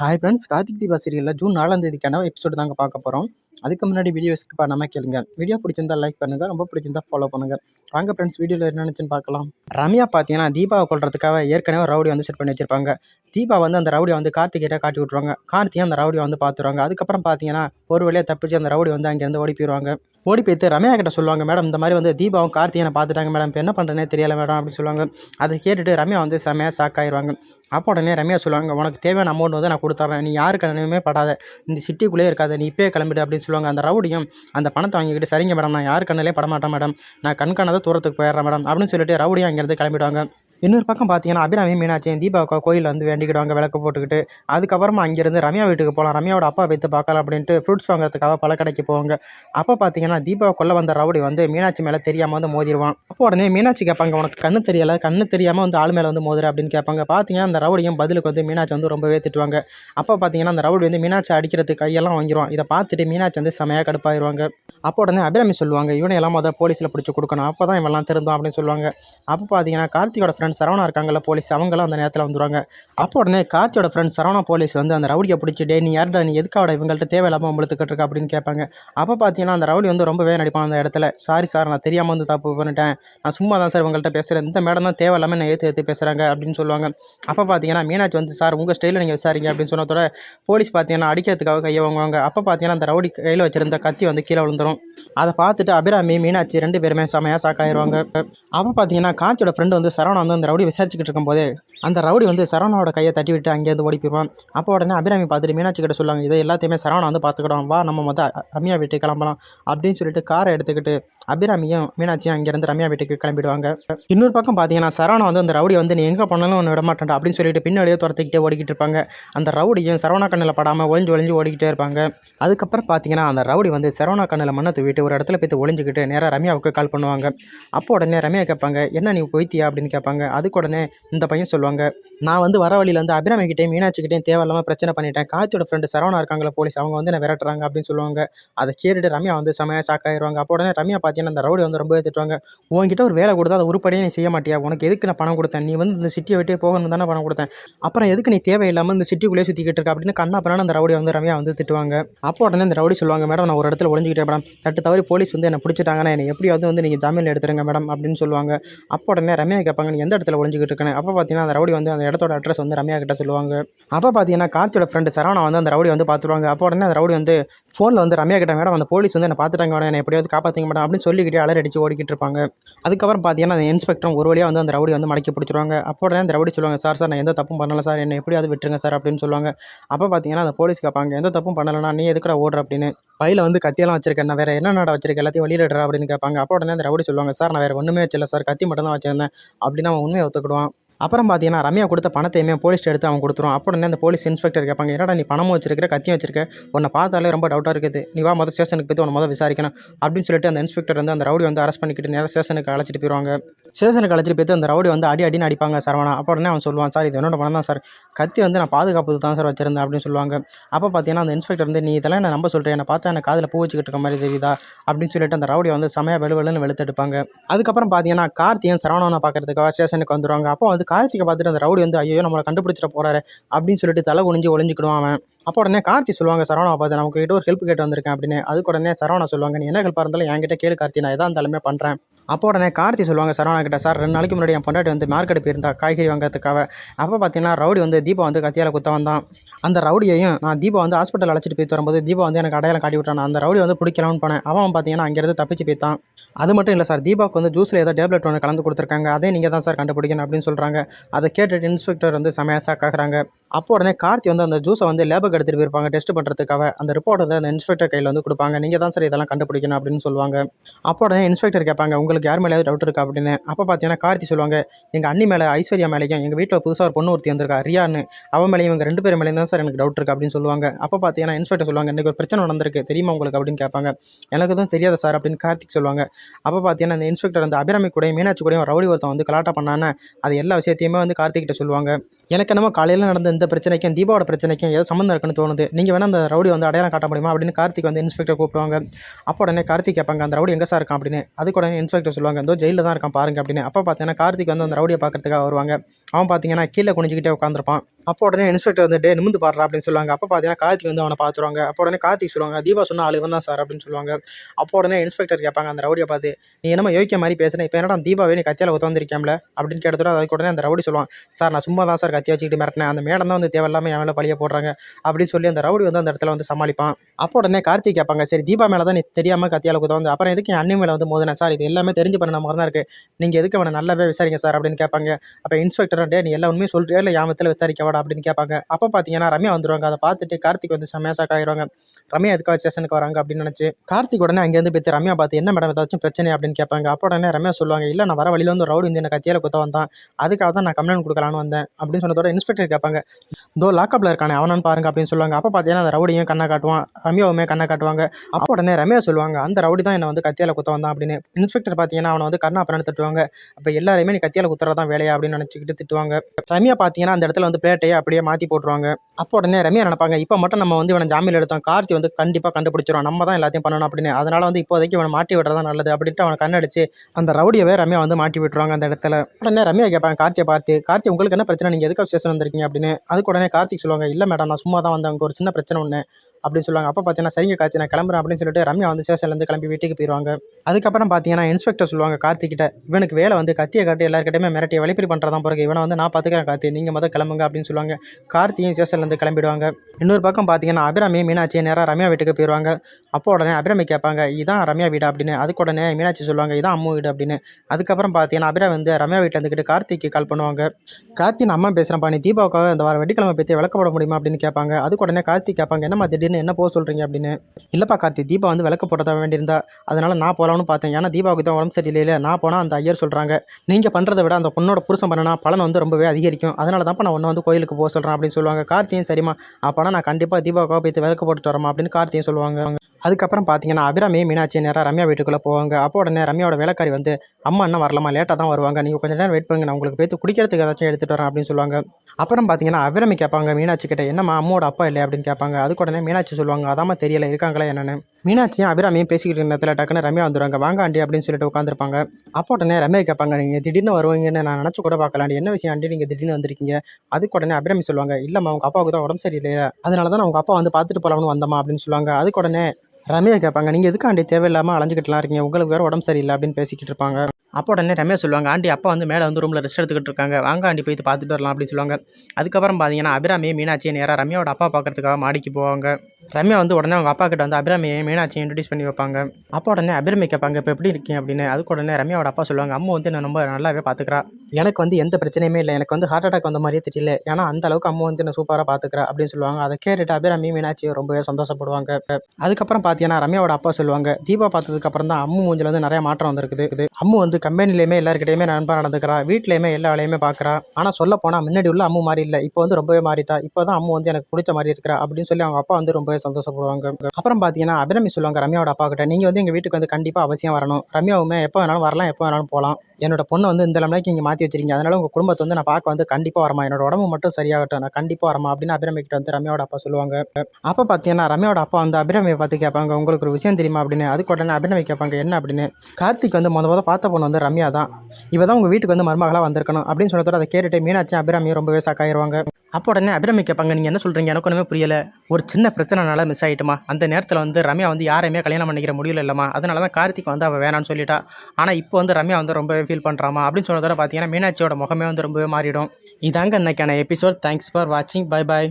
Hi friends Karthik Deepa சீரியலில் June நாலாம் தேதிக்கான episode தாங்க பார்க்க போகிறோம் அதுக்கு முன்னாடி வீடியோ ஸ்கிப் பண்ணாமல் கேளுங்க. வீடியோ பிடிச்சிருந்தா லைக் பண்ணுங்கள் ரொம்ப பிடிச்சிருந்தா ஃபாலோ பண்ணுங்கள் வாங்க ஃப்ரெண்ட்ஸ் வீடியோவில் என்ன பார்க்கலாம். ரம்யா பார்த்தீங்கன்னா தீபாவை கொள்றதுக்காக ஏற்கனவே ரவுடி வந்து செட் பண்ணி வச்சிருப்பாங்க. தீபா வந்து அந்த ரவுடியை வந்து கார்த்திகிட்ட காட்டி விட்ருவாங்க கார்த்திகை அந்த ரவுடியை வந்து பார்த்துருவாங்க அதுக்கப்புறம் பார்த்தீங்கன்னா ஒரு வழியாக தப்பிச்சு அந்த ரவுடி வந்து அங்கேருந்து ஓடி போயிடுவாங்க ஓடி போயிட்டு ரம்யா கிட்ட சொல்லுவாங்க மேடம் இந்த மாதிரி வந்து தீபாவும் கார்த்திகனை பார்த்துட்டாங்க மேடம். இப்போ என்ன பண்ணுறேனே தெரியல மேடம் அப்படின்னு சொல்லுவாங்க. அதை கேட்டுட்டு ரம்யா வந்து செமையாக ஷாக் ஆயிடுவாங்க அப்போ உடனே ரம்யா சொல்லுவாங்க உனக்கு தேவையான அமௌண்ட் வந்து நான் கொடுத்துறேன். நீ யாருக்கு நினைவுமே படாத. இந்த சிட்டிக்குள்ளேயே இருக்காது. நீ இப்போயே கிளம்பிடு அப்படின்னு சொல்லுவாங்க அந்த ரவுடியும் அந்த பணத்தை வாங்கிக்கிட்டு சரிங்க மேடம் நான் யார் கண்ணிலே படமாட்டேன் மேடம். நான் கண்காணாத தூரத்துக்கு போயிடுறேன் மேடம் அப்படின்னு சொல்லிட்டு ரவுடியும் அங்கேருந்து கிளம்பிடுவாங்க. இன்னொரு பக்கம் பார்த்தீங்கன்னா அபிராமி மீனாட்சியும் தீபாவுக்கு கோயிலில் வந்து வேண்டிக்கிடுவாங்க விளக்கு போட்டுக்கிட்டு அதுக்கப்புறமா அங்கேருந்து ரம்யா வீட்டுக்கு போகலாம் ரம்யாவோட அப்பா வைத்து பார்க்கலாம் அப்படின்ட்டு ஃப்ரூட்ஸ் வாங்குறதுக்காக பல கடைக்கு போவாங்க. அப்போ பார்த்தீங்கன்னா தீபாவை கொல்ல வந்த ரவுடி வந்து மீனாட்சி மேலே தெரியாமல் வந்து மோதிடுவான். அப்போ உடனே மீனாட்சி கேட்பாங்க உனக்கு கண்ணு தெரியல? கண்ணு தெரியாமல் வந்து ஆள் மேலே வந்து மோதுற? அப்படின்னு கேட்பாங்க. பார்த்தீங்கன்னா அந்த ரவுடியும் பதிலுக்கு வந்து மீனாட்சி வந்து ரொம்பவே திட்டுவாங்க. அப்போ பார்த்தீங்கன்னா அந்த ரவுடி வந்து மீனாட்சி அடிக்கிறதுக்கு கையெல்லாம் வாங்கிடுவான். இதை பார்த்துட்டு மீனாட்சி வந்து செமையாக கடுப்பாயிருவாங்க. அப்போ உடனே அபிராமி சொல்லுவாங்க இவனை எல்லாம் மொதல் போலீஸில் பிடிச்சி கொடுக்கணும். அப்போ தான் இவெல்லாம் திருந்தோம் அப்படின்னு சொல்லுவாங்க. அப்போ பார்த்தீங்கன்னா கார்த்திகோட ஃப்ரெண்ட் சரவணா இருக்காங்கல்ல போலீஸ் அவங்களாம் அந்த நேரத்தில் வந்துடுவாங்க அப்போ உடனே கார்த்தியோட ஃப்ரெண்ட் சரவணா போலீஸ் வந்து அந்த ரவுடியை பிடிச்சி டே நீ யார்டா நீ எதுக்காக இவங்கள்ட்ட தேவையில்லாமல் உங்களுத்துக்கிட்டு இருக்கா? அப்படின்னு கேட்பாங்க. அப்போ பார்த்தீங்கன்னா அந்த ரவுடி வந்து ரொம்பவே நடிப்பான் அந்த இடத்துல. சாரி சார் நான் தெரியாமல் வந்து தப்பு பண்ணிட்டேன். நான் சும்மா தான் சார் உங்கள்கிட்ட பேசுகிறேன் இந்த மேடம் தான் தேவையில்லாமல் நான் ஏற்று ஏற்று பேசுகிறாங்க அப்படின்னு சொல்லுவாங்க. அப்போ பார்த்தீங்கன்னா மீனாட்சி வந்து சார் உங்கள் ஸ்டைலில் நீங்கள் விசாரிங்க அப்படின்னு சொன்னதோட போலீஸ் பார்த்தீங்கன்னா அடிக்கிறதுக்காக கையை வாங்குவாங்க. அப்போ பார்த்தீங்கன்னா அந்த ரவுடி கையில் வச்சிருந்த கத்தி வந்து கீழே விழுந்துடும் அதை பார்த்துட்டு அபிராமி மீனாட்சி ரெண்டு பேருமே செமையாக சாக்காயிருவாங்க அப்போ பார்த்தீங்கன்னா கார்த்தியோட ஃப்ரெண்டு வந்து சரவணா வந்து அந்த ரவுடி விசாரிச்சுக்கிட்டு இருக்கும்போது அந்த ரவுடி வந்து சரவணோட கையை தட்டி விட்டு அங்கேருந்து ஓடி போயிடுவான். அப்போ உடனே அபிராமி பார்த்துட்டு மீனாட்சி கிட்ட சொல்லுவாங்க இதை எல்லாத்தையுமே சரவணா வந்து பார்த்துக்கிட்டோம் வா நம்ம மொதல் ரம்யா வீட்டுக்கு கிளம்பலாம் அப்படின்னு சொல்லிட்டு காரை எடுத்துக்கிட்டு அபிராமியும் மீனாட்சியும் அங்கேருந்து ரம்யா வீட்டுக்கு கிளம்பிடுவாங்க. இன்னொரு பக்கம் பார்த்தீங்கன்னா சரவணா வந்து அந்த ரவுடி வந்து நீ எங்கே பண்ணாலும் ஒன்று விட மாட்டேன் அப்படின்னு சொல்லிட்டு பின்னாடியே துரத்துக்கிட்டே ஓடிக்கிட்டு இருப்பாங்க. அந்த ரவுடியும் சரவணா கண்ணில் படாமல் ஒளிஞ்சு ஒளிஞ்சு ஓடிக்கிட்டே இருப்பாங்க. அதுக்கப்புறம் பார்த்தீங்கன்னா அந்த ரவுடி வந்து சரவணா கண்ணில் மண்ணை தூவிட்டு ஒரு இடத்துல போய் ஒளிஞ்சிக்கிட்டு நேராக ரம்யாவுக்கு கால் பண்ணுவாங்க. அப்போ உடனே ரம்யா கேட்பாங்க என்ன நீ போய்த்தியா? அப்படின்னு கேட்பாங்க. அதுக்கு உடனே இந்த பையன் சொல்லுவாங்க நான் வந்து வர வழியில் வந்து அபிராமிக்கிட்டேயும் மீனாட்சிக்கிட்டையும் தேவையில்லாமல் பிரச்சனை பண்ணிட்டேன். கார்த்தியோட ஃப்ரெண்டு சரவணா இருக்காங்களா போலீஸ் அவங்க வந்து என்ன விரட்டுறாங்க அப்படின்னு சொல்லுவாங்க. அதை கேட்டுட்டு ரம்யா வந்து செமையாக ஷாக் ஆயிடுவாங்க அப்போ உடனே ரம்யா பார்த்தீங்கன்னா அந்த ரவுடி வந்து ரொம்பவே திட்டுவாங்க. உங்ககிட்ட ஒரு வேலை கொடுத்தா அதை உருப்படியே நீ செய்ய மாட்டியா? உனக்கு எதுக்கு நான் பணம் கொடுத்தேன்? நீ வந்து இந்த சிட்டியை விட்டே போகணும் தானே பணம் கொடுத்தேன். அப்புறம் எதுக்கு நீ தேவையில்லாமல் இந்த சிட்டிக்குள்ளேயே சுற்றிக்கிட்டு இருக்க? அப்படின்னு கண்ணா அந்த ரவுடி வந்து ரம்யா வந்து திட்டுவாங்க. அப்போ உடனே அந்த ரவுடி சொல்லுவாங்க மேடம் நான் ஒரு இடத்துல ஒழிஞ்சிக்கிட்டேன் மேடம். தட்டு தவறி போலீஸ் வந்து என்னை பிடிச்சிட்டாங்கன்னா என்னை எப்படியாவது வந்து நீங்கள் ஜாமீனில் எடுத்துருங்க மேடம் அப்படின்னு சொல்லுவாங்க. அப்போ உடனே ரம்யா கேட்பாங்க நீ எந்த இடத்துல ஒழிஞ்சிக்கிட்டு இருக்கேன் அப்போ பார்த்தீங்கன்னா அந்த ரவுடி வந்து அந்த இடத்தோட அட்ரஸ் வந்து ரம்யா கிட்ட சொல்லுவாங்க. அப்போ பார்த்தீங்கன்னா கார்த்தியோட ஃப்ரெண்டு சரவணா வந்து அந்த ரவுடி வந்து பார்த்துருவாங்க அப்போ உடனே அந்த ரவுடி வந்து ஃபோனில் வந்து ரம்யா கிட்ட மேடம் அந்த போலீஸ் வந்து என்னை பார்த்துட்டாங்க மேடம். என்ன எப்படியாவது காப்பாற்றிங்க மேடம் அப்படின்னு சொல்லிக்கிட்டே அலர் அடிச்சு ஓடிக்கிட்டு இருப்பாங்க. அதுக்கப்புறம் பார்த்தீங்கன்னா அந்த இன்ஸ்பெக்டரும் ஒரு வழியாக வந்து அந்த ரவுடி வந்து மடக்கி பிடிச்சிருவாங்க. அப்போ உடனே அந்த ரவுடி சொல்லுவாங்க சார் சார் நான் எந்த தப்பும் பண்ணல சார். என்னை எப்படியாவது விட்டுருங்க சார் அப்படின்னு சொல்லுவாங்க. அப்போ பார்த்தீங்கன்னா அந்த போலீஸ் கேட்பாங்க எந்த தப்பும் பண்ணலனா நீ எதுக்கட ஓடுற? அப்படின்னு. பையில வந்து கத்தியெல்லாம் வச்சிருக்கேன் நான் வேறு என்ன நட வச்சிருக்கேன் எல்லாத்தையும் வெளியிடுறா அப்படின்னு கேட்பாங்க அப்போ உடனே அந்த ரவுடி சொல்லுவாங்க சார் நான் வேறு ஒன்றுமே வச்சில்ல சார். கத்தி மட்டும் தான் வச்சிருந்தேன். அப்படின்னு அவன் உண்மையை ஒத்துக்கிடுவான். அப்புறம் பார்த்தீங்கன்னா ரம்யா கொடுத்த பணத்தையுமே போலீஸ் எடுத்து அவன் கொடுத்துரும். அப்படின்னு அந்த போலீஸ் இன்ஸ்பெக்டர் கேட்பாங்க என்னடா நீ பணமும் வச்சிருக்கிற? கத்தியும் வச்சிருக்க? உன்னை பார்த்தாலே ரொம்ப டவுட்டாக இருக்குது. நீ வா மொதல் ஸ்டேஷனுக்கு போய் உன்னை மொதல் விசாரிக்கணும். அப்படின்னு சொல்லிட்டு அந்த இன்ஸ்பெக்டர் வந்து அந்த ரவுடி வந்து அரெஸ்ட் பண்ணிக்கிட்டு நேராக ஸ்டேஷனுக்கு அழைச்சிட்டு போயிடுவாங்க ஸ்டேஷனுக்கு அழைச்சிட்டு போயிட்டு அந்த ரவுடி வந்து அடி அடின்னு அடிப்பாங்க சரவணா. அப்போ உடனே அவன் சொல்லுவான் சார் இது என்னோட பணம் தான் சார். கத்தி வந்து நான் பாதுகாப்பு தான் சார் வச்சிருந்தேன் அப்படின்னு சொல்லுவாங்க. அப்போ பார்த்தீங்கன்னா அந்த இன்ஸ்பெக்டர் வந்து நீ இதெல்லாம் என்ன நம்ப சொல்கிறேன் என்னை பார்த்தா எனக்கு காதில் பூ வச்சுக்கிட்டு இருக்க மாதிரி தெரியுதா? அப்படின்னு சொல்லிட்டு அந்த ரவுடியை வந்து செமையாக வெளுவெளுன்னு வெளுத்தெடுப்பாங்க. அதுக்கப்புறம் பார்த்தீங்கன்னா கார்த்தியும் சரவணனை பார்க்கறதுக்காக ஸ்டேஷனுக்கு வந்துடுவாங்க அப்போ வந்து கார்த்திகை பார்த்துட்டு அந்த ரவுடி வந்து ஐயோ நம்மளை கண்டுபிடிச்சிட போகிறாரு அப்படின்னு சொல்லிட்டு தலை குனிஞ்சு ஒளிஞ்சிக்கிடுவான் அவன். அப்போ உடனே கார்த்தி சொல்லுவாங்க சரவணா பார்த்து நான் உங்ககிட்ட ஒரு ஹெல்ப் கேட்டு வந்திருக்கேன் அப்படின்னு. அதுக்கு உடனே சரவணா சொல்லுவாங்க நீ என்ன ஹெல்ப்பாக இருந்தாலும் என்கிட்ட கேளு கார்த்தி நான் எதாக இருந்தாலுமே பண்ணுறேன் அப்போ உடனே கார்த்தி சொல்லுவாங்க சரவணா கிட்ட சார் ரெண்டு நாளைக்கு முன்னாடி என் பொண்டாட்டி வந்து மார்க்கெட் போயிருந்தா காய்கறி வாங்குறதுக்காக. அப்போ பார்த்தீங்கன்னா ரவுடி வந்து தீபா வந்து கத்தியால் குத்த வந்தான். அந்த ரவுடியையும் நான் தீபா வந்து ஹாஸ்பிட்டல் அழைச்சிட்டு போய் வரும்போது தீபா வந்து எனக்கு அடையாளம் காட்டி விட்டான் அந்த ரவுடி வந்து பிடிக்கலாம்னு போனேன். அவன் பார்த்தீங்கன்னா அங்கேருந்து தப்பிச்சு போய்த்தான் அது மட்டும் இல்லை சார் தீபாவுக்கு வந்து ஜூஸில் ஏதோ டேப்லெட் ஒன்று கலந்து கொடுத்துருக்காங்க அதே நீங்கள் தான் சார் கண்டுபிடிக்கணும் அப்படின்னு சொல்கிறாங்க அதை கேட்டுட்டு இன்ஸ்பெக்டர் வந்து செமையாக சாக்காகிறாங்க அப்போ உடனே கார்த்தி வந்து அந்த ஜூஸை வந்து லேபுக்கு எடுத்துகிட்டு போயிருப்பாங்க டெஸ்ட் பண்ணுறதுக்காக அந்த ரிப்போர்ட் வந்து அந்த இன்ஸ்பெக்டர் கையில் வந்து கொடுப்பாங்க. நீங்கள் தான் சார் இதெல்லாம் கண்டுபிடிக்கணும் அப்படின்னு சொல்லுவாங்க. அப்போ உடனே இன்ஸ்பெக்டர் கேட்பாங்க உங்களுக்கு யார் மேலேயாவது டவுட் இருக்கா? அப்படின்னு. அப்போ பார்த்தீங்கன்னா கார்த்தி சொல்லுவாங்க எங்கள் அண்ணி மேலே ஐஸ்வர்யா மேலேயும் எங்கள் வீட்டில் புதுசாக ஒரு பொண்ணு ஒருத்தி வந்திருக்கா ரியான்னு. அவன் மேலேயும் இவங்க ரெண்டு பேர் மேலேயும் தான் சார் எனக்கு டவுட் இருக்குது அப்படின்னு சொல்லுவாங்க. அப்போ பார்த்தீங்கன்னா இன்ஸ்பெக்டர் சொல்லுவாங்க எனக்கு ஒரு பிரச்சனை நடந்திருக்கு தெரியுமா உங்களுக்கு? அப்படின்னு கேட்பாங்க. எனக்கு தான் தெரியாது சார் அப்படின்னு கார்த்திக் சொல்லுவாங்க. அப்போ பார்த்தீங்கன்னா அந்த இன்ஸ்பெக்டர் வந்து அபிராமி கூடயும் மீனாட்சி கூடயும் ரவுடி ஒருத்தன் வந்து கலாட்டா பண்ணான்னு அது எல்லா விஷயத்தையுமே வந்து கார்த்திகிட்ட சொல்லுவாங்க. எனக்கு என்னமோ காலையில் நடந்த இந்த பிரச்சனைக்கும் தீபாவோட பிரச்சனைக்கும் ஏதோ சம்மந்தம் இருக்குன்னு தோணுது. நீங்கள் வேணால் அந்த ரவுடி வந்து அடையாளம் காட்ட முடியுமா அப்படின்னு கார்த்திக் வந்து இன்ஸ்பெக்டர் கூப்பிடுவாங்க. அப்போ உடனே கார்த்திக் கேட்பாங்க அந்த ரவுடி எங்கே சார் இருக்கான்? அப்படின்னு. அதுக்கு உடனே இன்ஸ்பெக்டர் சொல்லுவாங்க இந்த ஜெயிலில் தான் இருக்கான் பாருங்க அப்படின்னு. அப்போ பார்த்தீங்கன்னா கார்த்திக் வந்து அந்த ரவுடியை பார்க்குறதுக்காக வருவாங்க. அவன் பார்த்தீங்கன்னா கீழே குனிஞ்சிக்கிட்டே உட்காந்துருப்பான் அப்போ உடனே இன்ஸ்பெக்டர் வந்து டே நிமிந்து பாடுறா அப்படின்னு சொல்லுவாங்க. அப்போ பார்த்தீங்கன்னா கார்த்திக் வந்து அவனை பார்த்துருவாங்க அப்போ உடனே கார்த்திக் சொல்லுவாங்க தீபா சொன்ன ஆளு தான் சார் அப்படின்னு சொல்லுவாங்க. அப்போ உடனே இன்ஸ்பெக்டர் கேட்பாங்க அந்த ரவுடியை பார்த்து நீ என்னமோ யோகிக்க மாதிரி பேசுன இப்போ என்னடா தீபாவே நீ கத்தியால் உத்தந்திருக்கேன்ல அப்படின்னு கேட்டதோட அதுக்கு உடனே அந்த ரவுடி சொல்லுவான் சார் நான் சும்மா தான் சார் கத்தியை வச்சுக்கிட்டு மிரட்டினேன். அந்த மேடம் தான் வந்து தேவையில்லாமல் என் மேலே பழிய போடுறாங்க. அப்படின்னு சொல்லி அந்த ரவுடி வந்து அந்த இடத்துல வந்து சமாளிப்பான். அப்போ உடனே கார்த்திக் கேட்பாங்க சரி தீபா மேலே தான் நீ தெரியாமல் கத்தியால் குதவந்து அப்புறம் எதுக்கு என் அண்ணன் மேலே வந்து மோதினேன் சார் இது எல்லாமே தெரிஞ்சு பண்ண மாதிரி தான் இருக்குது நீங்கள் எதுக்கு அவனை நல்லாவே விசாரிங்க சார்? அப்படின்னு கேட்பாங்க. அப்போ இன்ஸ்பெக்டர் டே நீ எல்லா உண்மையும் சொல்லிட்டு இல்லை யாமத்தில் விசாரிக்க அப்படின்னு கேட்பாங்க. அப்போ பார்த்தீங்கன்னா ரம்யா வந்துடுவாங்க அதை பார்த்துட்டு கார்த்திக் வந்து செம்மையா shock ரம்யா எதுக்காக ஸ்டேஷனுக்கு வராங்க அப்படின்னு நினச்சி கார்த்திக் உடனே அங்கேருந்து போய் ரம்யா பார்த்து என்ன மேடம் ஏதாச்சும் பிரச்சனை அப்படின்னு கேட்பாங்க. அப்போ உடனே ரம்யா சொல்லுவாங்க இல்லை நான் வர வழியில வந்து ரவுடி வந்து என்ன கத்தியால் குத்த வந்தான். அதுக்காக தான் நான் கம்ப்ளைண்ட் கொடுக்கலான்னு வந்தேன். அப்படின்னு சொன்னதோட இன்ஸ்பெக்டர் கேட்பாங்க தோ லாக்கப்பில் இருக்கானே அவனான்னு பாருங்க. அப்படின்னு சொல்லுவாங்க. அப்போ பார்த்தீங்கன்னா அந்த ரவுடியும் கண்ணை காட்டுவான் ரம்யாவுமே கண்ணை காட்டுவாங்க. அப்போ உடனே ரம்யா சொல்லுவாங்க அந்த ரவுடி தான் என்னை வந்து கத்தியால் குத்த வந்தான். அப்படின்னு. இன்ஸ்பெக்டர் பார்த்தீங்கன்னா அவனை வந்து கண்ணா அப்புறம் திட்டுவாங்க. அப்போ எல்லாருமே நீ கத்தியால் குத்துறதான் வேலையா? அப்படின்னு நினச்சிக்கிட்டு திட்டுவாங்க. ரம்யா பார்த்தீங்கன்னா அந்த இடத்துல வந்து வேட்டையை அப்படியே மாற்றி போட்டுருவாங்க. அப்போ உடனே ரம்யா நினைப்பாங்க இப்போ மட்டும் நம்ம வந்து இவனை ஜாமீன் எடுத்தோம் கார்த்தி வந்து கண்டிப்பாக கண்டுபிடிச்சிடும் நம்ம தான் எல்லாத்தையும் பண்ணணும் அப்படின்னு. அதனால் வந்து இப்போதைக்கு இவனை மாட்டி விடுறதா நல்லது அப்படின்ட்டு அவனை கண்ணடிச்சு அந்த ரவுடியவே ரம்யா வந்து மாட்டி விட்டுருவாங்க அந்த இடத்துல. உடனே ரம்யா கேட்பாங்க கார்த்தியை பார்த்து கார்த்தி உங்களுக்கு என்ன பிரச்சனை? நீங்கள் எதுக்காக ஸ்டேஷன் வந்திருக்கீங்க? அப்படின்னு. அதுக்கு உடனே கார்த்திக் சொல்லுவாங்க இல்லை மேடம் நான் சும்மா தான் வந்தேன். அங்கே ஒரு சின்ன பிரச்சனை ஒன்று அப்படின்னு சொல்லுவாங்க. அப்போ பார்த்தீங்கன்னா சரிங்க கார்த்தி நான் கிளம்புறேன் அப்படின்னு சொல்லிட்டு ரம்யா வந்து ஸ்டேஷன்லேருந்து கிளம்பி வீட்டுக்கு போயிடுவாங்க அதுக்கப்புறம் பார்த்தீங்கன்னா இன்ஸ்பெக்டர் சொல்லுவாங்க கார்த்திகிட்ட இவனுக்கு வேலை வந்து கத்தியை காட்டி எல்லாருக்கிட்டையுமே மிரட்டி வழிப்பறி பண்ணுறதான் பிறகு இவனை வந்து நான் பார்த்துக்கிறேன் கார்த்தி. நீங்கள் மொதல் கிளம்புங்க அப்படின்னு சொல்லுவாங்க. கார்த்தியும் ஸ்டேஷன்லேருந்து கிளம்பிடுவாங்க. இன்னொரு பக்கம் பார்த்தீங்கன்னா அபிராமி மீனாட்சி நேராக ரம்யா வீட்டுக்கு போயிடுவாங்க அப்போ உடனே அபிராமி கேட்பாங்க இதான் ரம்யா வீடு அப்படின்னு. அதுக்கு உடனே மீனாட்சி சொல்லுவாங்க இதான் அம்மு வீடு அப்படின்னு. அதுக்கப்புறம் பார்த்தீங்கன்னா அபிராமி வந்து ரம்யா வீட்டில் இருந்துக்கிட்டு கார்த்திக்கு கால் பண்ணுவாங்க. கார்த்தி நான் அம்மா பேசுகிறேன் நீ தீபாவுக்காக இந்த வார வெட்டிக்கிழமை பற்றி விளக்கப்பட முடியுமா? அப்படின்னு கேட்பாங்க. அதுக்கு உடனே கார்த்திக் கேட்பாங்க என்னம்மா திடீர்னு என்ன போக சொல்கிறீங்க அப்படின்னு? இல்லைப்பா கார்த்தி தீபா வந்து விளக்கு போட்டதாக வேண்டியிருந்தா. அதனால் நான் போகலாம்னு பார்த்தேன். ஏன்னா தீபாவுக்கு தான் உடம்பு சரியில்லையில. நான் போனால் அந்த ஐயர் சொல்கிறாங்க நீங்கள் பண்ணுறதை விட அந்த பொண்ணோட புருஷன் பண்ணனா பலன் வந்து ரொம்பவே அதிகரிக்கும். அதனால தான் நான் ஒன்று வந்து கோயிலுக்கு போக சொல்கிறேன் அப்படின்னு சொல்லுவாங்க. கார்த்தியும் சரிம்மா அப்போனா நான் கண்டிப்பாக தீபாவுக்காக போய் விளக்கு போட்டுட்டு வரமா அப்படின்னு கார்த்தியும் சொல்லுவாங்க. அதுக்கப்புறம் பார்த்தீங்கன்னா அபிராமி மீனாட்சி நேராக ரம்யா வீட்டுக்குள்ளே போவாங்க. அப்போ உடனே ரம்யாவோட வேலைக்காரி வந்து அம்மா என்ன வரலாமா? லேட்டாக தான் வருவாங்க. நீங்கள் கொஞ்சம் நேரம் வெயிட் பண்ணுங்க. நான் உங்களுக்கு போய் குடிக்கிறதுக்கு ஏதாச்சும் எடுத்துகிட்டு வரேன் அப்படின்னு சொல்லுவாங்க. அப்புறம் பார்த்தீங்கன்னா அபிரமி கேட்பாங்க மீனாட்சி கிட்ட என்னம்மா அம்மோட அப்பா இல்லை அப்படின்னு கேட்பாங்க அதுக்கு உடனே மீனாட்சி சொல்லுவாங்க அதாம்மா தெரியல இருக்காங்களா என்னென்னு? மீனாட்சியும் அபிராமியும் பேசிக்கிட்டு இருந்த இடத்துல டக்குன்னு ரம்யா வந்துருவாங்க வாங்க ஆண்டி அப்படின்னு சொல்லிட்டு உட்காந்துருப்பாங்க அப்போ உடனே ரம்யா கேட்பாங்க நீங்கள் திடீர்னு வருவீங்கன்னு நான் நினச்சி கூட பார்க்கலாண்டி என்ன விஷயம் ஆண்டி நீங்கள் திடீர்னு வந்திருக்கீங்க? அதுக்கு உடனே அபிராமி சொல்லுவாங்க இல்லைம்மா உங்கள் அப்பாவுக்கு தான் உடம்பு சரியில்லையா அதனால தான் உங்கள் அப்பா வந்து பார்த்துட்டு போகலாம்னு வந்தம்மா அப்படின்னு சொல்லுவாங்க. அதுக்கு உடனே ரம்யா கேட்பாங்க நீங்கள் எதுக்காண்டி தேவையில்லாமல் அலைஞ்சிக்கிட்டுலாம் இருக்கீங்க? உங்களுக்கு வேறு உடம்பு சரியில்லை அப்படின்னு பேசிக்கிட்டு இருப்பாங்க. அப்போ உடனே ரம்யா சொல்லுவாங்க ஆண்டி அப்பா வந்து மேலே வந்து ரூமில் ரெஸ்ட் எடுத்துக்கிட்டு இருக்காங்க. வாங்க ஆண்டி போய் பார்த்துட்டு வரலாம் அப்படின்னு சொல்லுவாங்க. அதுக்கப்புறம் பார்த்தீங்கன்னா அபிராமி மீனாட்சி நேராக ரம்யாவோட அப்பா பார்க்குறதுக்காக மாடிக்கு போவாங்க. ரம்யா வந்து உடனே அவங்க அப்பா கிட்ட வந்து அபிராமியை மீனாட்சி இன்ட்ரடியூஸ் பண்ணி வைப்பாங்க? அப்போ உடனே அபிராமி கேட்பாங்க இப்போ எப்படி இருக்கீங்க? அப்படின்னு. அதுக்கு உடனே ரம்யாவோட அப்பா சொல்லுவாங்க அம்மா வந்து நான் ரொம்ப நல்லாவே பார்த்துக்கிறா எனக்கு வந்து எந்த பிரச்சனையுமே இல்லை. எனக்கு வந்து ஹார்ட் அட்டாக் வந்த மாதிரியே தெரியல. ஏன்னா அந்த அளவுக்கு அம்மா வந்து என்ன சூப்பராக பார்த்துக்கிறா அப்படின்னு சொல்லுவாங்க. அதை கேட்டுட்டு அபிராமி மீனாட்சி ரொம்பவே சந்தோஷப்படுவாங்க. அதுக்கப்புறம் பார்த்தீங்கன்னா ரம்யாவோட அப்பா சொல்லுவாங்க தீபா பார்த்ததுக்கு அப்புறம் தான் அம்மு மூஞ்சில் வந்து நிறைய மாற்றம் வந்திருக்குது. இது அம்மு வந்து கம்பெனிலேயுமே எல்லாருக்கிட்டையுமே நண்பா நடந்துக்கிறா. வீட்லேயுமே எல்லா வேலையுமே பார்க்குறா ஆனால் சொல்ல போனால் முன்னாடி உள்ள அம்மு மாதிரி இல்லை. இப்போ வந்து ரொம்பவே மாறிட்டா. இப்போ தான் அம்மு வந்து எனக்கு பிடிச்ச மாதிரி இருக்கிறா. அப்படின்னு சொல்லி அவங்க அப்பா வந்து ரொம்ப ரொம்பவே சந்தோஷப்படுவாங்க. அப்புறம் பார்த்தீங்கன்னா அபிராமி சொல்லுவாங்க ரம்யாவோட அப்பா கிட்ட நீங்கள் வந்து எங்கள் வீட்டுக்கு வந்து கண்டிப்பாக அவசியம் வரணும். ரம்யாவுமே எப்போ வேணாலும் வரலாம் எப்போ வேணாலும் போகலாம் என்னோட பொண்ணை வந்து இந்த நிலைமைக்கு இங்கே மாற்றி வச்சிருக்கீங்க. அதனால் உங்கள் குடும்பத்தை வந்து நான் பார்க்க வந்து கண்டிப்பாக வரமா. என்னோட உடம்பு மட்டும் சரியாகட்டும் நான் கண்டிப்பாக வரமா அப்படின்னு அபிராமி கிட்ட வந்து ரம்யாவோட அப்பா சொல்லுவாங்க. அப்போ பார்த்தீங்கன்னா ரம்யாவோட அப்பா வந்து அபிராமியை பார்த்து கேட்பாங்க உங்களுக்கு ஒரு விஷயம் தெரியுமா? அப்படின்னு. அதுக்கு உடனே அபிராமி கேட்பாங்க என்ன? அப்படின்னு. கார்த்திக் வந்து முத முத பார்த்த பொண்ணு வந்து ரம்யா தான். இவ தான் உங்கள் வீட்டுக்கு வந்து மருமகளாக வந்திருக்கணும் அப்படின்னு சொன்னதோட அதை கேட்டுட்டு மீனாட்சி அபிராமியும் ரொம்பவே சாக்காயிருவாங்க அப்போ உடனே அபிராமி கேட்பாங்க நீங்கள் என்ன சொல்கிறீங்க எனக்கு ஒன்றுமே புரியலை. ஒரு சின்ன பிரச்சனைனால மிஸ் ஆகிட்டுமா அந்த நேரத்தில் வந்து ரம்யா வந்து யாரையுமே கல்யாணம் பண்ணிக்கிற முடியல இல்லைம்மா. அதனால தான் கார்த்திக் வந்து அவள் வேணான்னு சொல்லிட்டா. ஆனால் இப்போ வந்து ரம்யா வந்து ரொம்பவே ஃபீல் பண்ணுறாமா அப்படின்னு சொன்னதோட பார்த்தீங்கன்னா மீனாட்சியோட முகமே வந்து ரொம்பவே மாறிடும். இதாங்க இன்னைக்கான எபிசோட் தேங்க்ஸ் ஃபார் வாட்சிங் பை பாய்